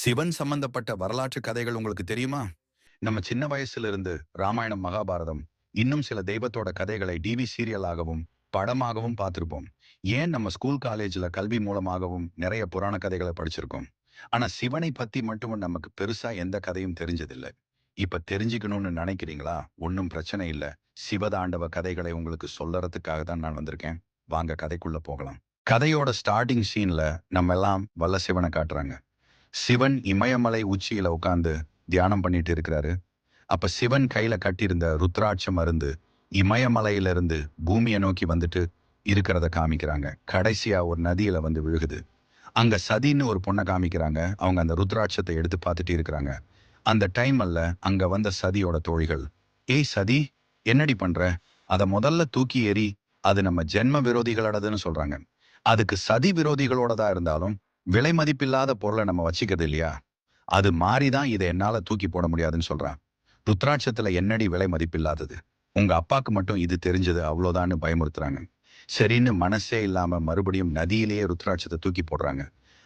சிவன் சம்பந்தப்பட்ட வரலாற்று கதைகள் உங்களுக்கு தெரியுமா? நம்ம சின்ன வயசுல இருந்து ராமாயணம் மகாபாரதம் இன்னும் சில தெய்வத்தோட கதைகளை டிவி சீரியலாகவும் படமாகவும் பார்த்திருப்போம். ஏன் நம்ம ஸ்கூல் காலேஜ்ல கல்வி மூலமாகவும் நிறைய புராண கதைகளை படிச்சிருக்கோம்? ஆனா சிவனை பத்தி மட்டும் நமக்கு பெருசா எந்த கதையும் தெரிஞ்சதில்லை. இப்ப தெரிஞ்சுக்கணும்னு நினைக்கிறீங்களா? ஒன்றும் பிரச்சனை இல்ல. சிவதாண்டவ கதைகளை உங்களுக்கு சொல்லறதுக்காக தான் நான் வந்திருக்கேன். வாங்க கதைக்குள்ள போகலாம். கதையோட ஸ்டார்டிங் சீன்ல நம்ம எல்லாம் வல்ல சிவனை காட்டுறாங்க. சிவன் இமயமலை உச்சியில உட்காந்து தியானம் பண்ணிட்டு இருக்கிறாரு. அப்ப சிவன் கையில கட்டியிருந்த ருத்ராட்ச மருந்து இமயமலையிலிருந்து பூமியை நோக்கி வந்துட்டு இருக்கிறத காமிக்கிறாங்க. கடைசியா ஒரு நதியில வந்து விழுகுது. அங்க சதின்னு ஒரு பொண்ணை காமிக்கிறாங்க. அவங்க அந்த ருத்ராட்சத்தை எடுத்து பார்த்துட்டு இருக்கிறாங்க. அந்த டைம் அல்ல அங்க வந்த சதியோட தோழிகள் ஏய் சதி என்னடி பண்ற? அதை முதல்ல தூக்கி எறி அது நம்ம ஜென்ம விரோதிகளோடதுன்னு சொல்றாங்க. அதுக்கு சதி விரோதிகளோடதா இருந்தாலும் விலை மதிப்பில்லாத பொருளை நம்ம வச்சுக்கிறது இல்லையா? அது மாறி தான் இதை என்னால தூக்கி போட முடியாதுன்னு சொல்றான். ருத்ராட்சத்துல என்னடி விலை மதிப்பில்லாதது? உங்க அப்பாக்கு மட்டும் இது தெரிஞ்சது அவ்வளோதான்னு பயமுறுத்துறாங்க. சரின்னு மனசே இல்லாம மறுபடியும் நதியிலேயே ருத்ராட்சத்தை தூக்கி போடுறாங்க.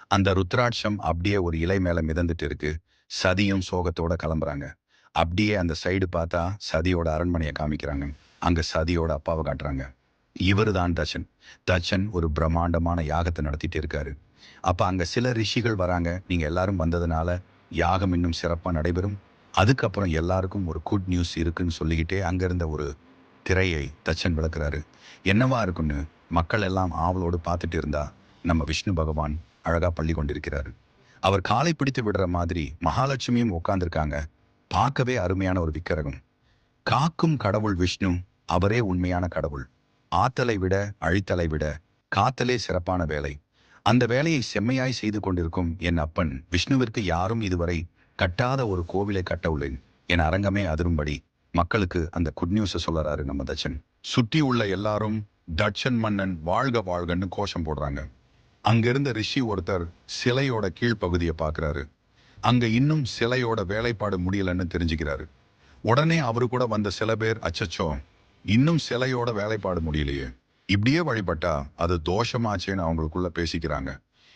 அந்த ருத்ராட்சம் அப்படியே ஒரு இலை மேல மிதந்துட்டு இருக்கு. சதியும் சோகத்தோட கிளம்புறாங்க. அப்படியே அந்த சைடு பார்த்தா சதியோட அரண்மனையை காமிக்கிறாங்க. அங்க சதியோட அப்பாவை காட்டுறாங்க. இவரு தான் தச்சன். தச்சன் ஒரு பிரம்மாண்டமான யாகத்தை நடத்திட்டு இருக்காரு. அப்ப அங்க சில ரிஷிகள் வராங்க. நீங்க எல்லாரும் வந்ததுனால யாகம் இன்னும் சிறப்பா நடைபெறும். அதுக்கப்புறம் எல்லாருக்கும் ஒரு குட் நியூஸ் இருக்குன்னு சொல்லிக்கிட்டே அங்க இருந்த ஒரு திரையை தச்சன் விளக்குறாரு. என்னவா இருக்குன்னு மக்கள் எல்லாம் ஆவலோடு பார்த்துட்டு இருந்தா நம்ம விஷ்ணு பகவான் அழகா பள்ளி கொண்டிருக்கிறாரு. அவர் காலை பிடித்து விடுற மாதிரி மகாலட்சுமியும் உட்கார்ந்திருக்காங்க. பார்க்கவே அருமையான ஒரு விக்கிரகம். காக்கும் கடவுள் விஷ்ணு அவரே உண்மையான கடவுள். ஆத்தலை விட அழித்தலை விட காத்தலே சிறப்பான வேலை. அந்த வேலையை செம்மையாய் செய்து கொண்டிருக்கும் என் அப்பன் விஷ்ணுவிற்கு யாரும் இதுவரை கட்டாத ஒரு கோவிலை கட்ட உள்ளேன். என் அரங்கமே அதிரும்படி மக்களுக்கு அந்த குட் நியூஸை சொல்லறாரு நம்ம தச்சன். சுற்றி உள்ள எல்லாரும் தட்சன் மன்னன் வாழ்க வாழ்கன்னு கோஷம் போடுறாங்க. அங்கிருந்த ரிஷி ஒருத்தர் சிலையோட கீழ்ப்பகுதியை பார்க்கறாரு. அங்க இன்னும் சிலையோட வேலைப்பாடு முடியலன்னு தெரிஞ்சுக்கிறாரு. உடனே அவரு கூட வந்த சில பேர் அச்சச்சோ இன்னும் சிலையோட வேலைப்பாடு முடியலையே. இப்படியே வழிபட்டா அது தோஷமாச்சேன்னு அவங்களுக்குள்ள பேசிக்கிறாங்க.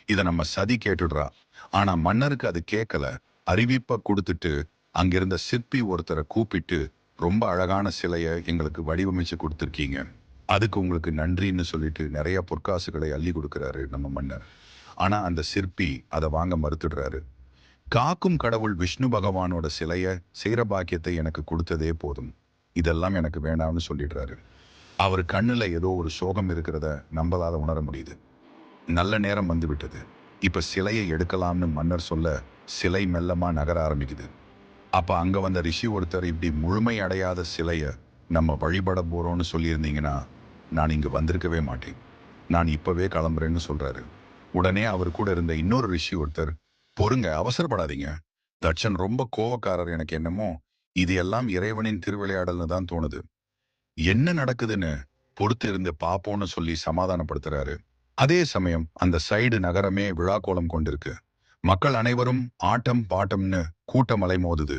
இதை நம்ம சதி கேட்டுடுறா. ஆனா மன்னருக்கு அது கேட்கல அறிவிப்பை கொடுத்துட்டு அங்கிருந்த சிற்பி ஒருத்தரை கூப்பிட்டு ரொம்ப அழகான சிலையை எங்களுக்கு வடிவமைச்சு கொடுத்துருக்கீங்க. அதுக்கு உங்களுக்கு நன்றின்னு சொல்லிட்டு நிறைய பொற்காசுகளை அள்ளி கொடுக்குறாரு நம்ம மன்னர். ஆனா அந்த சிற்பி அதை வாங்க மறுத்துடுறாரு. காக்கும் கடவுள் விஷ்ணு பகவானோட சிலைய செய்கிற பாக்கியத்தை எனக்கு கொடுத்ததே போதும். இதெல்லாம் எனக்கு வேண்டாம்னு சொல்லிடுறாரு. அவர் கண்ணில் ஏதோ ஒரு சோகம் இருக்கிறத நம்பலாத உணர முடியுது. நல்ல நேரம் வந்து விட்டது. இப்ப சிலையை எடுக்கலாம்னு மன்னர் சொல்ல சிலை மெல்லமா நகர ஆரம்பிக்குது. அப்ப அங்க வந்த ரிஷி ஒருத்தர் இப்படி முழுமை அடையாத சிலையை நம்ம வழிபட போறோம்னு சொல்லியிருந்தீங்கன்னா நான் இங்க வந்திருக்கவே மாட்டேன். நான் இப்பவே கிளம்புறேன்னு சொல்றாரு. உடனே அவர் கூட இருந்த இன்னொரு ரிஷி ஒருத்தர் பொறுங்க அவசரப்படாதீங்க. தட்சன் ரொம்ப கோவக்காரர் எனக்கு என்னமோ. இது எல்லாம் இறைவனின் திருவிளையாடல்னு தான் தோணுது. என்ன நடக்குதுன்னு பொறுத்து இருந்து பாப்போம்னு சொல்லி சமாதானப்படுத்துறாரு. அதே சமயம் அந்த சைடு நகரமே விழாக்கோலம் கொண்டிருக்கு. மக்கள் அனைவரும் ஆட்டம் பாட்டம்னு கூட்டம் மோதுது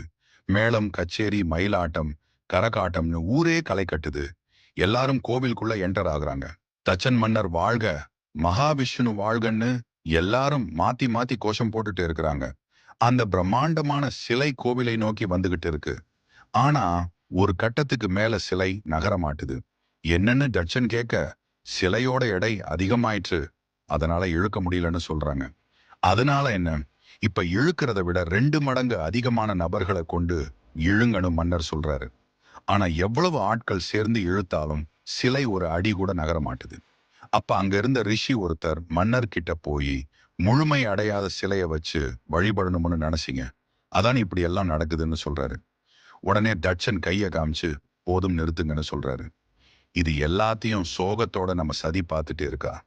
மேளம் கச்சேரி மயிலாட்டம் கரகாட்டம்னு ஊரே களை கட்டுது. எல்லாரும் கோவிலுக்குள்ள என்டர் ஆகுறாங்க. தச்சன் மன்னர் வாழ்க மகாவிஷ்ணு வாழ்கன்னு எல்லாரும் மாத்தி மாத்தி கோஷம் போட்டுட்டு இருக்கிறாங்க. அந்த பிரம்மாண்டமான சிலை கோவிலை நோக்கி வந்துகிட்டு இருக்கு. ஆனா ஒரு கட்டத்துக்கு மேல சிலை நகர மாட்டுது என்னன்னு டச்சன் கேட்க சிலையோட எடை அதிகமாயிற்று. அதனால இழுக்க முடியலன்னு சொல்றாங்க. அதனால என்ன? இப்ப இழுக்கிறத விட ரெண்டு மடங்கு அதிகமான நபர்களை கொண்டு இழுங்கன்னு மன்னர் சொல்றாரு. ஆனா எவ்வளவு ஆட்கள் சேர்ந்து இழுத்தாலும் சிலை ஒரு அடி கூட நகர மாட்டுது அப்ப அங்க இருந்த ரிஷி ஒருத்தர் மன்னர் கிட்ட போய் முழுமை அடையாத சிலைய வச்சு வழிபடணும்னு நினைச்சிங்க. அதான் இப்படி எல்லாம் நடக்குதுன்னு சொல்றாரு. உடனே தட்சன் கையை காமிச்சு போதும் நிறுத்துங்கன்னு சொல்றாரு. இது எல்லாத்தையும் சோகத்தோட நம்ம சதி பார்த்துட்டு இருக்கா?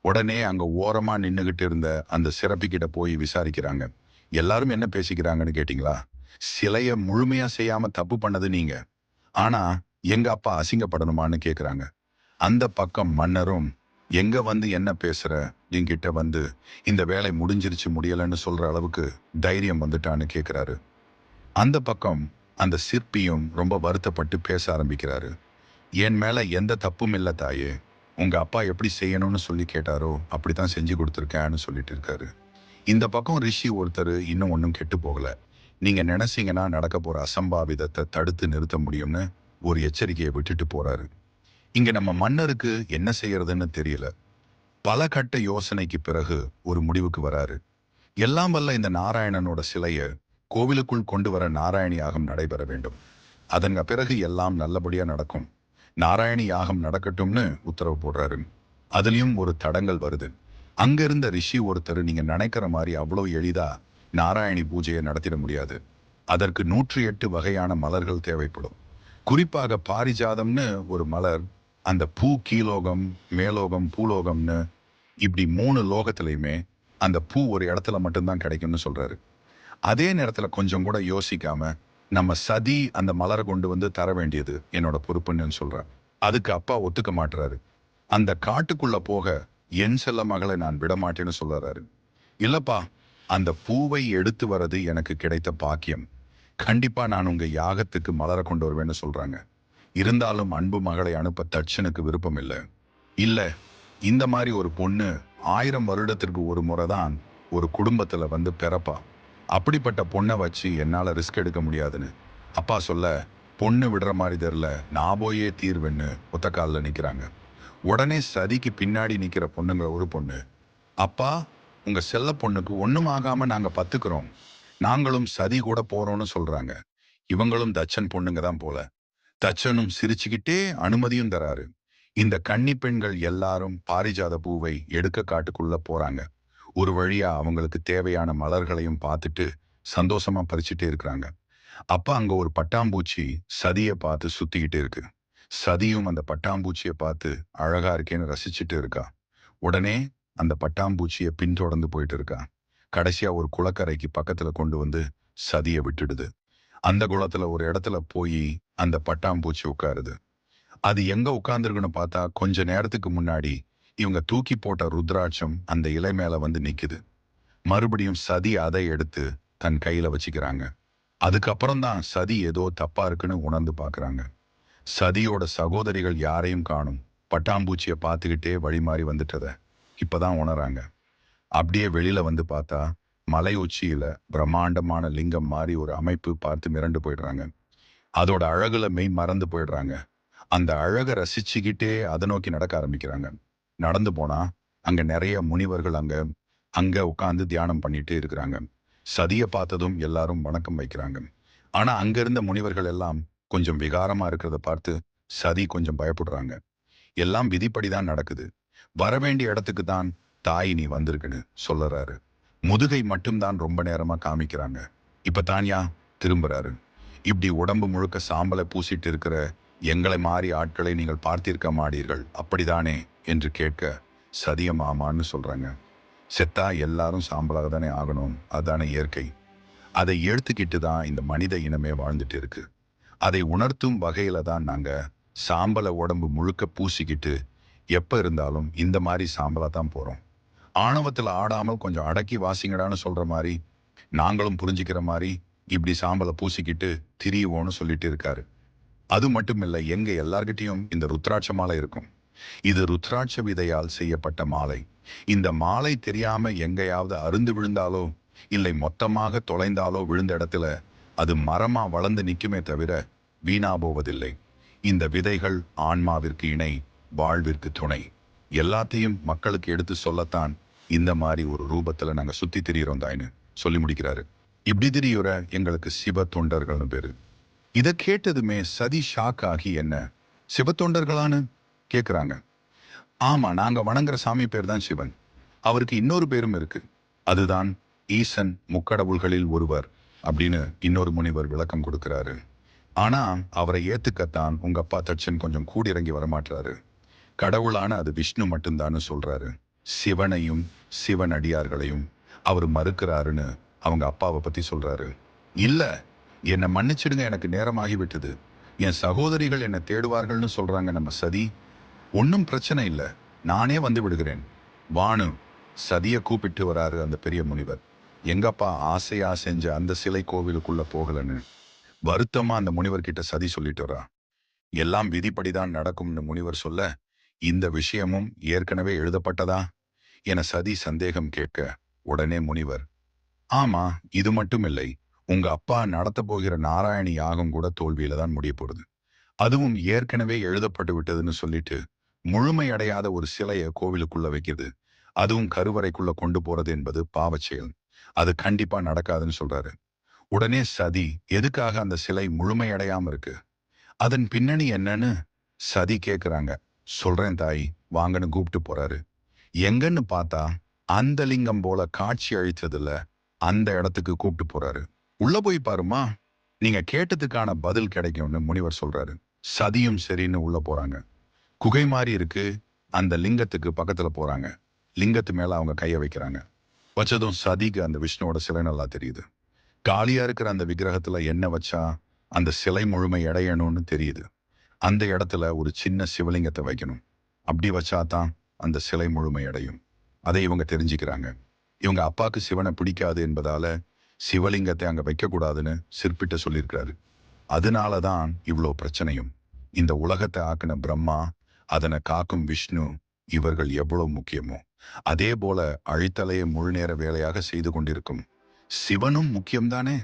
உடனே அங்க ஓரமா நின்னுகிட்டு இருந்த அந்த சிறப்பு கிட்ட போய் விசாரிக்கிறாங்க. எல்லாரும் என்ன பேசிக்கிறாங்கன்னு கேட்டிங்களா? சிலைய முழுமையா செய்யாம தப்பு பண்ணது நீங்க. ஆனா எங்க அப்பா அசிங்கப்படணுமான்னு கேக்குறாங்க. அந்த பக்கம் மன்னரும் எங்க வந்து என்ன பேசுற? என்கிட்ட வந்து இந்த வேலை முடிஞ்சிருச்சு முடியலன்னு சொல்ற அளவுக்கு தைரியம் வந்துட்டான்னு கேக்குறாரு. அந்த பக்கம் அந்த சிற்பியும் ரொம்ப வருத்தப்பட்டு பேச ஆரம்பிக்கிறாரு. என் மேலே எந்த தப்பும் இல்லை தாயே. உங்கள் அப்பா எப்படி செய்யணும்னு சொல்லி கேட்டாரோ அப்படி தான் செஞ்சு கொடுத்துருக்கேன்னு சொல்லிட்டு இருக்காரு. இந்த பக்கம் ரிஷி ஒருத்தர் இன்னும் ஒன்றும் கெட்டு போகலை. நீங்கள் நினைச்சிங்கன்னா நடக்க போகிற அசம்பாவிதத்தை தடுத்து நிறுத்த முடியும்னு ஒரு எச்சரிக்கையை விட்டுட்டு போகிறாரு இங்கே நம்ம மன்னருக்கு என்ன செய்யறதுன்னு தெரியல. பல கட்ட யோசனைக்கு பிறகு ஒரு முடிவுக்கு வராரு. எல்லாம் வல்ல இந்த நாராயணனோட சிலையை கோவிலுக்குள் கொண்டு வர நாராயணி யாகம் நடைபெற வேண்டும். அதன் பிறகு எல்லாம் நல்லபடியா நடக்கும். நாராயணி யாகம் நடக்கட்டும்னு உத்தரவு போடுறாரு. அதுலயும் ஒரு தடங்கல் வருது. அங்க இருந்த ரிஷி ஒருத்தர் நீங்க நினைக்கிற மாதிரி அவ்வளவு எளிதா நாராயணி பூஜையை நடத்திட முடியாது. அதற்கு நூற்றி எட்டு வகையான மலர்கள் தேவைப்படும். குறிப்பாக பாரிஜாதம்னு ஒரு மலர் அந்த பூ கீலோகம் மேலோகம் பூலோகம்னு இப்படி மூணு லோகத்திலையுமே அந்த பூ ஒரு இடத்துல மட்டும்தான் கிடைக்கும்னு சொல்றாரு. அதே நேரத்தில் கொஞ்சம் கூட யோசிக்காம நம்ம சதி அந்த மலரை கொண்டு வந்து தர வேண்டியது என்னோட பொறுப்புன்னு சொல்கிறேன் அதுக்கு அப்பா ஒத்துக்க மாட்டுறாரு அந்த காட்டுக்குள்ள போக என் செல்ல மகளை நான் விட மாட்டேன்னு சொல்லுறாரு இல்லப்பா அந்த பூவை எடுத்து வர்றது எனக்கு கிடைத்த பாக்கியம். கண்டிப்பா நான் உங்க யாகத்துக்கு மலர கொண்டு வருவேன்னு சொல்றாங்க. இருந்தாலும் அன்பு மகளை அனுப்ப தட்சனுக்கு விருப்பம் இல்லை. இல்ல இந்த மாதிரி ஒரு பொண்ணு ஆயிரம் வருடத்திற்கு ஒரு முறை தான் ஒரு குடும்பத்துல வந்து பிறப்பா. அப்படிப்பட்ட பொண்ணை வச்சு என்னால் ரிஸ்க் எடுக்க முடியாதுன்னு. அப்பா சொல்ல பொண்ணு விடுற மாதிரி தெரில நான் போயே தீர்வேன்னு ஒத்த காலில் நிற்கிறாங்க உடனே சதிக்கு பின்னாடி நிற்கிற பொண்ணுங்க ஒரு பொண்ணு அப்பா உங்கள் செல்ல பொண்ணுக்கு ஒன்றும் ஆகாமல் நாங்கள் பத்துக்கிறோம். நாங்களும் சதி கூட போகிறோன்னு சொல்கிறாங்க இவங்களும் தச்சன் பொண்ணுங்க தான் போல. தச்சனும் சிரிச்சுக்கிட்டே அனுமதியும் தராரு. இந்த கன்னி பெண்கள் எல்லாரும் பாரிஜாத பூவை எடுக்க காட்டுக்குள்ள போறாங்க. ஒரு வழியா அவங்களுக்கு தேவையான மலர்களையும் பார்த்துட்டு சந்தோஷமா பறிச்சுட்டே இருக்கிறாங்க. அப்ப அங்க ஒரு பட்டாம்பூச்சி சதியை பார்த்து சுத்திக்கிட்டு இருக்கு. சதியும் அந்த பட்டாம்பூச்சியை பார்த்து அழகா இருக்கேன்னு ரசிச்சுட்டு இருக்கா. உடனே அந்த பட்டாம்பூச்சியை பின்தொடர்ந்து போயிட்டு இருக்கா. கடைசியா ஒரு குளக்கரைக்கு பக்கத்துல கொண்டு வந்து சதியை விட்டுடுது. அந்த குளத்துல ஒரு இடத்துல போய் அந்த பட்டாம்பூச்சி உட்காருது. அது எங்க உட்கார்ந்துருக்குன்னு பார்த்தா கொஞ்ச நேரத்துக்கு முன்னாடி இவங்க தூக்கி போட்ட ருத்ராட்சம் அந்த இலை மேல வந்து நிக்குது. மறுபடியும் சதி அதை எடுத்து தன் கையில வச்சுக்கிறாங்க. அதுக்கப்புறம் தான் சதி ஏதோ தப்பா இருக்குன்னு உணர்ந்து பாக்குறாங்க. சதியோட சகோதரிகள் யாரையும் காணும். பட்டாம்பூச்சியை பார்த்துக்கிட்டே வழி மாறி வந்துட்டத இப்பதான் உணராங்க அப்படியே வெளியில வந்து பார்த்தா மலை உச்சியில பிரம்மாண்டமான லிங்கம் மாதிரி ஒரு அமைப்பு பார்த்து மிரண்டு போயிடுறாங்க. அதோட அழகுல மெய் மறந்து போயிடுறாங்க. அந்த அழகை ரசிச்சுக்கிட்டே அதை நோக்கி நடக்க ஆரம்பிக்கிறாங்க. நடந்து போனா அங்க நிறைய முனிவர்கள் அங்க அங்க உட்காந்து தியானம் பண்ணிட்டு இருக்கிறாங்க. சதிய பார்த்ததும் எல்லாரும் வணக்கம் வைக்கிறாங்க. ஆனா அங்க இருந்த முனிவர்கள் எல்லாம் கொஞ்சம் விகாரமா இருக்கிறத பார்த்து சதி கொஞ்சம் பயப்படுறாங்க. எல்லாம் விதிப்படி தான் நடக்குது வரவேண்டிய இடத்துக்கு தான் தாய் நீ வந்திருக்குன்னு சொல்லறாரு. முதுகை மட்டும்தான் ரொம்ப நேரமா காமிக்கிறாங்க. இப்ப தானியா திரும்புறாரு. இப்படி உடம்பு முழுக்க சாம்பலை பூசிட்டு இருக்கிற எங்களை மாறி ஆட்களை நீங்கள் பார்த்திருக்க மாட்டீர்கள். அப்படிதானே? என்று கேட்க சதியம் ஆமான்னு சொல்கிறாங்க செத்தா எல்லாரும் சாம்பலாக தானே ஆகணும். அதானே இயற்கை. அதை ஏற்றுக்கிட்டு தான் இந்த மனித இனமே வாழ்ந்துட்டு இருக்கு. அதை உணர்த்தும் வகையில தான் நாங்கள் சாம்பலை உடம்பு முழுக்க பூசிக்கிட்டு எப்போ இருந்தாலும் இந்த மாதிரி சாம்பலாக தான் போகிறோம் ஆணவத்தில் ஆடாமல் கொஞ்சம் அடக்கி வாசிங்கடான்னு சொல்கிற மாதிரி நாங்களும் புரிஞ்சுக்கிற மாதிரி இப்படி சாம்பலை பூசிக்கிட்டு திரியுவோன்னு சொல்லிட்டு இருக்காரு. அது மட்டும் இல்ல எங்க எல்லார்கிட்டையும் இந்த ருத்ராட்ச மாலை இருக்கும். இது ருத்ராட்ச விதையால் செய்யப்பட்ட மாலை. இந்த மாலை தெரியாம எங்கேயாவது அருந்து விழுந்தாலோ இல்லை மொத்தமாக தொலைந்தாலோ விழுந்த இடத்துல அது மரமா வளர்ந்து நிற்குமே தவிர வீணா போவதில்லை. இந்த விதைகள் ஆன்மாவிற்கு இணை வாழ்விற்கு துணை. எல்லாத்தையும் மக்களுக்கு எடுத்து சொல்லத்தான் இந்த மாதிரி ஒரு ரூபத்துல நாங்க சுத்தி திரியிறோம் தாயின்னு சொல்லி முடிக்கிறாரு. இப்படி திரியுற எங்களுக்கு சிவ தொண்டர்கள்னு பேரு. இதை கேட்டதுமே சதி ஷாக் ஆகி என்ன? சிவத்தொண்டர்களான்னு கேட்குறாங்க ஆமாம் நாங்கள் வணங்குற சாமி பேர் தான் சிவன். அவருக்கு இன்னொரு பேரும் இருக்கு. அதுதான் ஈசன் முக்கடவுள்களில் ஒருவர் அப்படின்னு இன்னொரு முனிவர் விளக்கம் கொடுக்கிறாரு. ஆனா அவரை ஏத்துக்கத்தான் உங்க அப்பா தட்சன் கொஞ்சம் கூடி இறங்கி வரமாட்டாரு கடவுளான அது விஷ்ணு மட்டும்தான்னு சொல்றாரு. சிவனையும் சிவன் அடியார்களையும் அவர் மறுக்கிறாருன்னு அவங்க அப்பாவை பத்தி சொல்றாரு. இல்ல என்னை மன்னிச்சிடுங்க எனக்கு நேரமாகிவிட்டது. என் சகோதரிகள் என்னை தேடுவார்கள்னு சொல்றாங்க நம்ம சதி. ஒன்றும் பிரச்சனை இல்லை. நானே வந்து விடுகிறேன். வானு சதியை கூப்பிட்டு வராரு அந்த பெரிய முனிவர். எங்கப்பா ஆசையா செஞ்ச அந்த சிலை கோவிலுக்குள்ள போகலன்னு. வருத்தமா அந்த முனிவர் கிட்ட சதி சொல்லிட்டு வரா. எல்லாம் விதிப்படிதான் நடக்கும்னு முனிவர் சொல்ல இந்த விஷயமும் ஏற்கனவே எழுதப்பட்டதா? என சதி சந்தேகம் கேட்க உடனே முனிவர் ஆமா இது மட்டும் இல்லை உங்க அப்பா நடத்த போகிற நாராயணி யாகம் கூட தோல்வியில தான் முடிய போடுது அதுவும் ஏற்கனவே எழுதப்பட்டு விட்டதுன்னு சொல்லிட்டு முழுமையடையாத ஒரு சிலையை கோவிலுக்குள்ள வைக்கிறது. அதுவும் கருவறைக்குள்ள கொண்டு போறது என்பது பாவச்செயல் அது கண்டிப்பா நடக்காதுன்னு சொல்றாரு. உடனே சதி எதுக்காக அந்த சிலை முழுமையடையாம இருக்கு? அதன் பின்னணி என்னன்னு சதி கேக்குறாங்க. சொல்றேன் தாய் வாங்கன்னு கூப்பிட்டு போறாரு. எங்கன்னு பார்த்தா அந்த லிங்கம் போல காட்சி அழித்ததுல அந்த இடத்துக்கு கூப்பிட்டு போறாரு. உள்ள போய் பாருமா நீங்க கேட்டதுக்கான பதில் கிடைக்கும்னு முனிவர் சொல்றாரு. சதியும் சரின்னு உள்ள போறாங்க. குகை மாதிரி இருக்கு. அந்த லிங்கத்துக்கு பக்கத்துல போறாங்க. லிங்கத்து மேல அவங்க கைய வைக்கிறாங்க. வச்சதும் சதிக்கு அந்த விஷ்ணுவோட சிலை நல்லா தெரியுது. காலியா இருக்கிற அந்த விக்கிரகத்துல என்ன வச்சா அந்த சிலை முழுமை அடையணும்னு தெரியுது. அந்த இடத்துல ஒரு சின்ன சிவலிங்கத்தை வைக்கணும். அப்படி வச்சா தான் அந்த சிலை முழுமை அடையும். அதை இவங்க தெரிஞ்சுக்கிறாங்க. இவங்க அப்பாவுக்கு சிவனை பிடிக்காது என்பதால சிவலிங்கத்தை அங்க வைக்கக்கூடாதுன்னு சிற்பிட்ட சொல்லியிருக்கிறாரு. அதனால தான் இவ்வளோ பிரச்சனையும். இந்த உலகத்தை ஆக்கின பிரம்மா அதனை காக்கும் விஷ்ணு இவர்கள் எவ்வளவு முக்கியமோ அதே போல அழித்தலையை முழு நேர வேலையாக செய்து கொண்டிருக்கும். சிவனும் முக்கியம்தானே?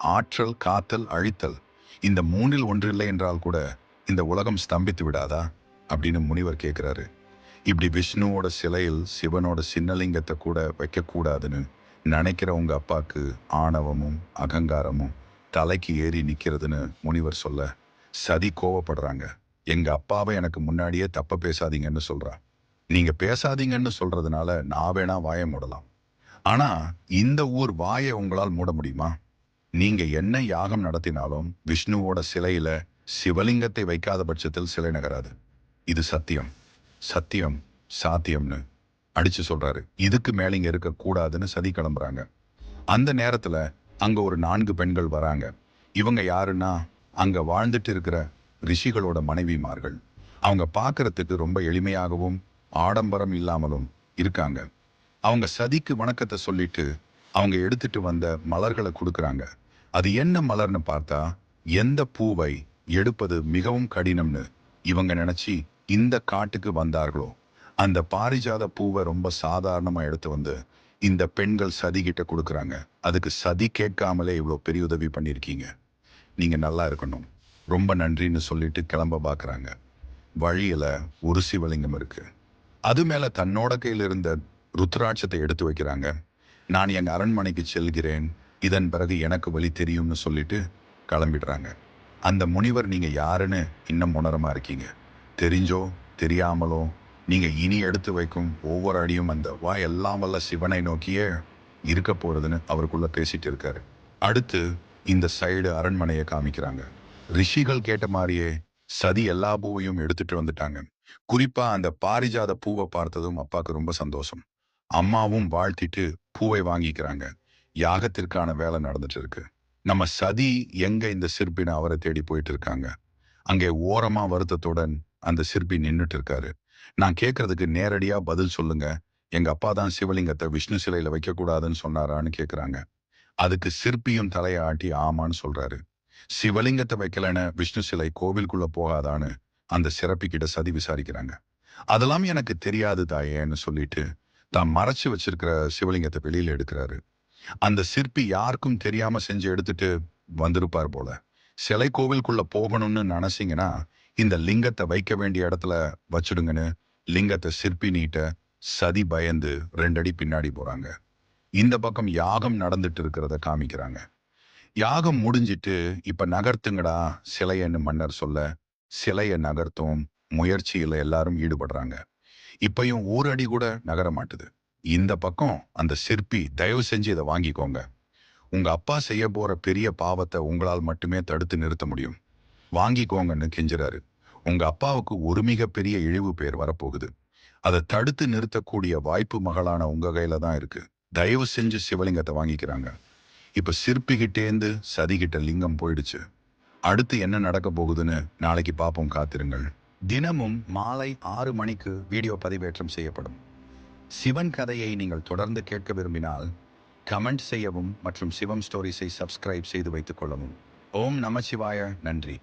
ஆற்றல் காத்தல் அழித்தல். இந்த மூணில் ஒன்றில்லை என்றால் கூட இந்த உலகம் ஸ்தம்பித்து விடாதா? அப்படின்னு முனிவர் கேட்கிறாரு இப்படி விஷ்ணுவோட சிலையில் சிவனோட சின்னலிங்கத்தை கூட வைக்கக்கூடாதுன்னு நினைக்கிற உங்கள் அப்பாவுக்கு ஆணவமும் அகங்காரமும் தலைக்கு ஏறி நிற்கிறதுன்னு முனிவர் சொல்ல சதி கோவப்படுறாங்க. எங்கள் அப்பாவை எனக்கு முன்னாடியே தப்ப பேசாதீங்கன்னு சொல்கிறா நீங்கள் பேசாதீங்கன்னு சொல்கிறதுனால நான் வேணா வாய மூடலாம். ஆனால் இந்த ஊர் வாயை உங்களால் மூட முடியுமா? நீங்கள் என்ன யாகம் நடத்தினாலும் விஷ்ணுவோட சிலையில் சிவலிங்கத்தை வைக்காத பட்சத்தில் சிலை நகராது. இது சத்தியம். சத்தியம் சாத்தியம்னு அடிச்சு சொல்றாரு. இதுக்கு மேல இங்க இருக்க கூடாதுன்னு சதி கிளம்புறாங்க. அந்த நேரத்துல அங்க ஒரு நான்கு பெண்கள் வராங்க. இவங்க யாருன்னா அங்க வாழ்ந்துட்டு இருக்கிற ரிஷிகளோட மனைவிமார்கள். அவங்க பார்க்கறதுக்கு ரொம்ப எளிமையாகவும் ஆடம்பரம் இல்லாமலும் இருக்காங்க. அவங்க சதிக்கு வணக்கத்தை சொல்லிட்டு அவங்க எடுத்துட்டு வந்த மலர்களை கொடுக்குறாங்க. அது என்ன மலர்னு பார்த்தா எந்த பூவை எடுப்பது மிகவும் கடினம்னு இவங்க நினைச்சு இந்த காட்டுக்கு வந்தார்களோ அந்த பாரிஜாத பூவை ரொம்ப சாதாரணமாக எடுத்து வந்து இந்த பெண்கள் சதி கொடுக்குறாங்க. அதுக்கு சதி கேட்காமலே இவ்வளோ பெரிய உதவி பண்ணியிருக்கீங்க. நீங்கள் நல்லா இருக்கணும். ரொம்ப நன்றின்னு சொல்லிட்டு கிளம்ப பார்க்குறாங்க வழியில் ஒரு சிவலிங்கம் இருக்குது அது மேலே தன்னோட கையில் இருந்த ருத்ராட்சத்தை எடுத்து வைக்கிறாங்க. நான் எங்கள் அரண்மனைக்கு செல்கிறேன். இதன் பிறகு எனக்கு வழி தெரியும்னு சொல்லிட்டு கிளம்பிடுறாங்க. அந்த முனிவர் நீங்கள் யாருன்னு இன்னும் உணரமாக இருக்கீங்க. தெரிஞ்சோ தெரியாமலோ நீங்க இனி எடுத்து வைக்கும் ஒவ்வொரு அடியும் அந்த வா எல்லாம் வல்ல சிவனை நோக்கியே இருக்க போறதுன்னு அவருக்குள்ள பேசிட்டு இருக்காரு. அடுத்து இந்த சைடு அரண்மனையை காமிக்கிறாங்க. ரிஷிகள் கேட்ட மாதிரியே சதி எல்லா பூவையும் எடுத்துட்டு வந்துட்டாங்க. குறிப்பா அந்த பாரிஜாத பூவை பார்த்ததும் அப்பாவுக்கு ரொம்ப சந்தோஷம். அம்மாவும் வாழ்த்திட்டு பூவை வாங்கிக்கிறாங்க. யாகத்திற்கான வேலை நடந்துட்டு இருக்கு. நம்ம சதி எங்க இந்த சிற்பின்னு அவரை தேடி போயிட்டு இருக்காங்க. அங்கே ஓரமா வருத்தத்துடன் அந்த சிற்பி நின்னுட்டு இருக்காரு. நான் கேட்கறதுக்கு நேரடியா பதில் சொல்லுங்க. எங்க அப்பா தான் சிவலிங்கத்தை விஷ்ணு சிலையில வைக்கக்கூடாதுன்னு சொன்னாரான்னு கேட்குறாங்க. அதுக்கு சிற்பியும் தலையை ஆட்டி ஆமான்னு சொல்றாரு. சிவலிங்கத்தை வைக்கலன்னு விஷ்ணு சிலை கோவிலுக்குள்ள போகாதான்னு அந்த சிறப்பி கிட்ட சதி விசாரிக்கிறாங்க. அதெல்லாம் எனக்கு தெரியாது தாயேன்னு சொல்லிட்டு தான் மறைச்சு வச்சிருக்கிற சிவலிங்கத்தை வெளியில எடுக்கிறாரு. அந்த சிற்பி யாருக்கும் தெரியாம செஞ்சு எடுத்துட்டு வந்திருப்பார் போல. சிலை கோவிலுக்குள்ள போகணும்னு நினைச்சீங்கன்னா இந்த லிங்கத்தை வைக்க வேண்டிய இடத்துல வச்சுடுங்கன்னு லிங்கத்தை சிற்பி நீட்ட சதி பயந்து ரெண்டடி பின்னாடி போறாங்க. இந்த பக்கம் யாகம் நடந்துட்டு இருக்கிறத காமிக்கிறாங்க. யாகம் முடிஞ்சிட்டு இப்ப நகர்த்துங்கடா சிலையன்னு மன்னர் சொல்ல சிலையை நகர்த்தும் முயற்சியில எல்லாரும் ஈடுபடுறாங்க. இப்பயும் ஒரு அடி கூட நகர மாட்டுது. இந்த பக்கம் அந்த சிற்பி தயவு செஞ்சு இதை வாங்கிக்கோங்க. உங்க அப்பா செய்ய போற பெரிய பாவத்தை உங்களால் மட்டுமே தடுத்து நிறுத்த முடியும். வாங்கிக்கோங்கன்னு கெஞ்சுறாரு. உங்க அப்பாவுக்கு ஒரு மிகப்பெரிய இழிவு பேர் வரப்போகுது. அதை தடுத்து நிறுத்தக்கூடிய வாய்ப்பு மகளான உங்க கையில தான் இருக்கு. தயவு செஞ்சு சிவலிங்கத்தை வாங்கிக்கிறாங்க. இப்ப சிற்பிகிட்டேந்து சதிகிட்ட லிங்கம் போயிடுச்சு. அடுத்து என்ன நடக்க போகுதுன்னு நாளைக்கு பார்ப்போம் காத்திருங்கள். தினமும் மாலை ஆறு மணிக்கு வீடியோ பதிவேற்றம் செய்யப்படும். சிவன் கதையை நீங்கள் தொடர்ந்து கேட்க விரும்பினால் கமெண்ட் செய்யவும் மற்றும் சிவம் ஸ்டோரிஸை சப்ஸ்கிரைப் செய்து வைத்துக் கொள்ளவும். ஓம் நமசிவாய நன்றி.